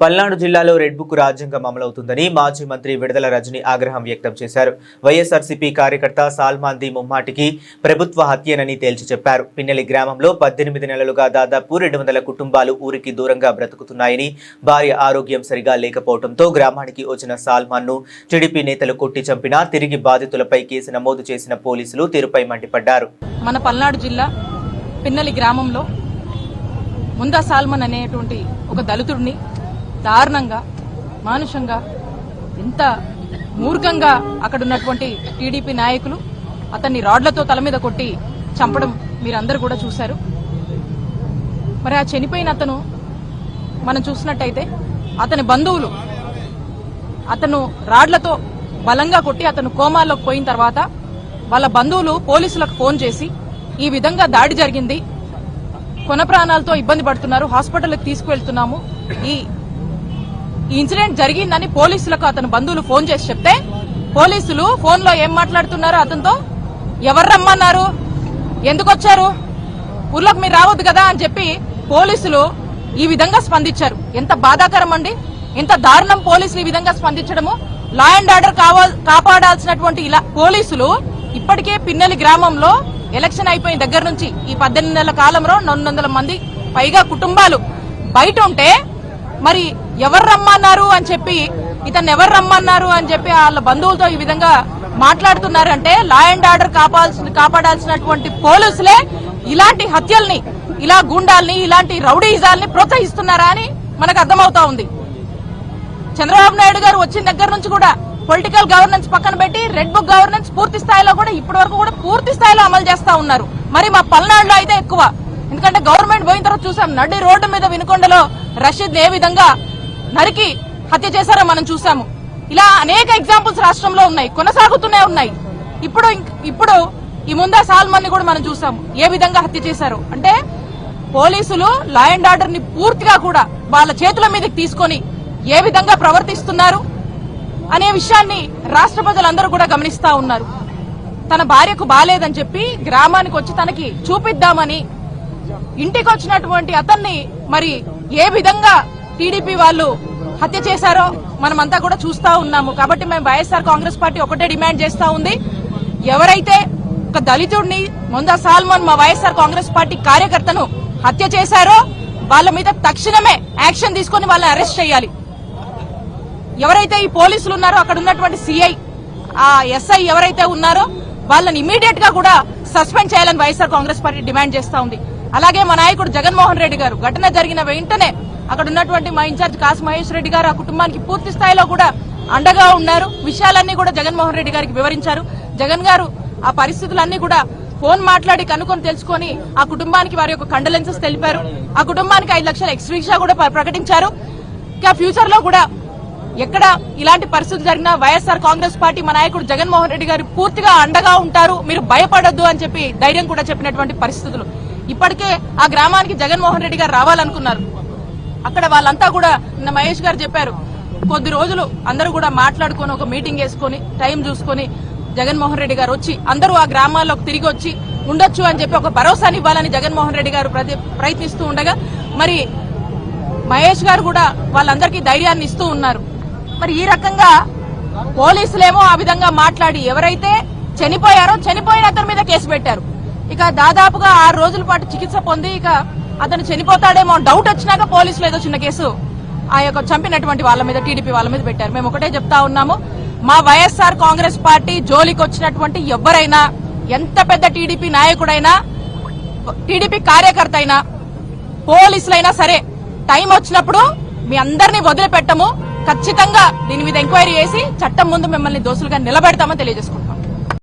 పల్నాడు జిల్లాలో red book రాజ్యాంగం అమలవుతుందని మాజీ మంత్రి విడుదల రజని ఆగ్రహం వ్యక్తం చేశారు. వైఎస్ఆర్సీపీ కార్యకర్త సాల్మాన్ది ముమ్మాటికి ప్రభుత్వ హత్యనని తేల్చి చెప్పారు. పిన్నెలి గ్రామంలో పద్దెనిమిది నెలలుగా దాదాపు రెండు వందల కుటుంబాలు ఊరికి దూరంగా బ్రతుకుతున్నాయని భార్య ఆరోగ్యం సరిగా లేకపోవడంతో గ్రామానికి వచ్చిన సాల్మాన్ను టీడీపీ నేతలు కొట్టి చంపినా తిరిగి బాధితులపై కేసు నమోదు చేసిన పోలీసులు తీరుపై మండిపడ్డారు. మన పల్నాడు జిల్లా పిన్నలి గ్రామంలో ముందా సాల్మన్ అనేటువంటి ఒక దళితుడిని దారుణంగా మానుషంగా ఎంత మూర్ఖంగా అక్కడ ఉన్నటువంటి టీడీపీ నాయకులు అతన్ని రాడ్లతో తల మీద కొట్టి చంపడం మీరందరూ కూడా చూశారు. మరి ఆ చనిపోయిన అతను మనం చూసినట్టయితే అతని బంధువులు అతను రాడ్లతో బలంగా కొట్టి అతను కోమాలోకి పోయిన తర్వాత వాళ్ళ బంధువులు పోలీసులకు ఫోన్ చేసి ఈ విధంగా దాడి జరిగింది. కొన ప్రాణాలతో ఇబ్బంది పడుతున్నారు. హాస్పిటల్కి తీసుకువెళ్తున్నాము. ఈ ఈ ఇన్సిడెంట్ జరిగిందని పోలీసులకు అతని బంధువులు ఫోన్ చేసి చెప్తే పోలీసులు ఫోన్లో ఏం మాట్లాడుతున్నారు అతనితో? ఎవరు రమ్మన్నారు? ఎందుకు వచ్చారు? ఊర్లోకి మీరు రావద్దు కదా అని చెప్పి పోలీసులు ఈ విధంగా స్పందించారు. ఎంత బాధాకరం అండి? ఎంత దారుణం పోలీసులు ఈ విధంగా స్పందించడము? లా అండ్ ఆర్డర్ కాపాడాల్సినటువంటి ఇలా పోలీసులు ఇప్పటికే పిన్నెలి గ్రామంలో ఎలక్షన్ అయిపోయిన దగ్గర నుంచి ఈ పద్దెనిమిది నెలల కాలంలో రెండు మంది పైగా కుటుంబాలు బయట ఉంటే మరి ఎవరు రమ్మన్నారు అని చెప్పి ఇతను ఎవరు రమ్మన్నారు అని చెప్పి వాళ్ళ బంధువులతో ఈ విధంగా మాట్లాడుతున్నారంటే లా అండ్ ఆర్డర్ కాపాల్సిన కాపాడాల్సినటువంటి పోలీసులే ఇలాంటి హత్యల్ని ఇలా గూండాల్ని ఇలాంటి రౌడీజాల్ని ప్రోత్సహిస్తున్నారా అని మనకు అర్థమవుతా ఉంది. చంద్రబాబు నాయుడు గారు వచ్చిన దగ్గర నుంచి కూడా పొలిటికల్ గవర్నెన్స్ పక్కన పెట్టి రెడ్ బుక్ గవర్నెన్స్ పూర్తి స్థాయిలో కూడా ఇప్పటి వరకు కూడా పూర్తి స్థాయిలో అమలు చేస్తా ఉన్నారు. మరి మా పల్నాడులో అయితే ఎక్కువ. ఎందుకంటే గవర్నమెంట్ పోయిన తర్వాత చూసాం నడి రోడ్డు మీద వినుకొండలో రషీద్ ఏ విధంగా నరికి హత్య చేశారో మనం చూసాము ఇలా అనేక ఎగ్జాంపుల్స్ రాష్ట్రంలో ఉన్నాయి కొనసాగుతూనే ఉన్నాయి. ఇప్పుడు ఇంక్- ఇప్పుడు ఈ ముందా సాల్మన్ని కూడా మనం చూసాము ఏ విధంగా హత్య చేశారు? అంటే పోలీసులు లా అండ్ ఆర్డర్ని పూర్తిగా కూడా వాళ్ళ చేతుల మీదకి తీసుకొని ఏ విధంగా ప్రవర్తిస్తున్నారు అనే విషయాన్ని రాష్ట్ర ప్రజలందరూ కూడా గమనిస్తా ఉన్నారు. తన భార్యకు బాలేదని చెప్పి గ్రామానికి వచ్చి తనకి చూపిద్దామని ఇంటికి వచ్చినటువంటి అతన్ని మరి ఏ విధంగా టీడీపీ వాళ్ళు హత్య చేశారో మనమంతా కూడా చూస్తా ఉన్నాము. కాబట్టి మేము వైఎస్ఆర్ కాంగ్రెస్ పార్టీ ఒకటే డిమాండ్ చేస్తా ఉంది. ఎవరైతే ఒక దళితుడిని ముందా సాల్మన్ మా వైఎస్ఆర్ కాంగ్రెస్ పార్టీ కార్యకర్తను హత్య చేశారో వాళ్ళ మీద తక్షణమే యాక్షన్ తీసుకొని వాళ్ళని అరెస్ట్ చేయాలి. ఎవరైతే ఈ పోలీసులు ఉన్నారో అక్కడ ఉన్నటువంటి సిఐ ఆ ఎస్ఐ ఎవరైతే ఉన్నారో వాళ్ళని ఇమీడియట్గా కూడా సస్పెండ్ చేయాలని వైఎస్ఆర్ కాంగ్రెస్ పార్టీ డిమాండ్ చేస్తా ఉంది. అలాగే మా నాయకుడు జగన్మోహన్ రెడ్డి గారు ఘటన జరిగిన వెంటనే అక్కడ ఉన్నటువంటి మా ఇన్ఛార్జ్ కాసు మహేష్ రెడ్డి గారు ఆ కుటుంబానికి పూర్తి స్థాయిలో కూడా అండగా ఉన్నారు. విషయాలన్నీ కూడా జగన్మోహన్ రెడ్డి గారికి వివరించారు. జగన్ గారు ఆ పరిస్థితులన్నీ కూడా ఫోన్ మాట్లాడి కనుక్కొని తెలుసుకొని ఆ కుటుంబానికి వారి యొక్క కండలెన్సెస్ తెలిపారు. ఆ కుటుంబానికి ఐదు లక్షల ఎక్స్ట్రీషా కూడా ప్రకటించారు. ఇంకా ఫ్యూచర్లో కూడా ఎక్కడ ఇలాంటి పరిస్థితులు జరిగినా వైఎస్ఆర్ కాంగ్రెస్ పార్టీ మా నాయకుడు జగన్మోహన్ రెడ్డి గారు పూర్తిగా అండగా ఉంటారు. మీరు భయపడొద్దు అని చెప్పి ధైర్యం కూడా చెప్పినటువంటి పరిస్థితులు. ఇప్పటికే ఆ గ్రామానికి జగన్మోహన్ రెడ్డి గారు రావాలనుకున్నారు. అక్కడ వాళ్ళంతా కూడా నిన్న మహేష్ గారు చెప్పారు కొద్ది రోజులు అందరూ కూడా మాట్లాడుకొని ఒక మీటింగ్ వేసుకొని టైం చూసుకొని జగన్మోహన్ రెడ్డి గారు వచ్చి అందరూ ఆ గ్రామాల్లోకి తిరిగి వచ్చి ఉండొచ్చు అని చెప్పి ఒక భరోసాని ఇవ్వాలని జగన్మోహన్ రెడ్డి గారు ప్రతి- ప్రయత్నిస్తూ ఉండగా మరి మహేష్ గారు కూడా వాళ్ళందరికీ ధైర్యాన్ని ఇస్తూ ఉన్నారు. మరి ఈ రకంగా పోలీసులేమో ఆ విధంగా మాట్లాడి ఎవరైతే చనిపోయారో చనిపోయిన అతని మీద కేసు పెట్టారు. ఇక దాదాపుగా ఆరు రోజుల పాటు చికిత్స పొంది ఇక అతను చనిపోతాడేమో డౌట్ వచ్చినాక పోలీసులు ఏదో చిన్న కేసు ఆ యొక్క చంపినటువంటి వాళ్ళ మీద టీడీపీ వాళ్ళ మీద పెట్టారు. మేము ఒకటే చెప్తా ఉన్నాము. మా వైఎస్ఆర్ కాంగ్రెస్ పార్టీ జోలికి వచ్చినటువంటి ఎవరైనా ఎంత పెద్ద టీడీపీ నాయకుడైనా టీడీపీ కార్యకర్త అయినా పోలీసులైనా సరే టైం వచ్చినప్పుడు మీ అందరినీ వదిలిపెట్టము. ఖచ్చితంగా దీని మీద ఎంక్వైరీ చేసి చట్టం ముందు మిమ్మల్ని దోషులుగా నిలబెడతామని తెలియజేసుకుంటాం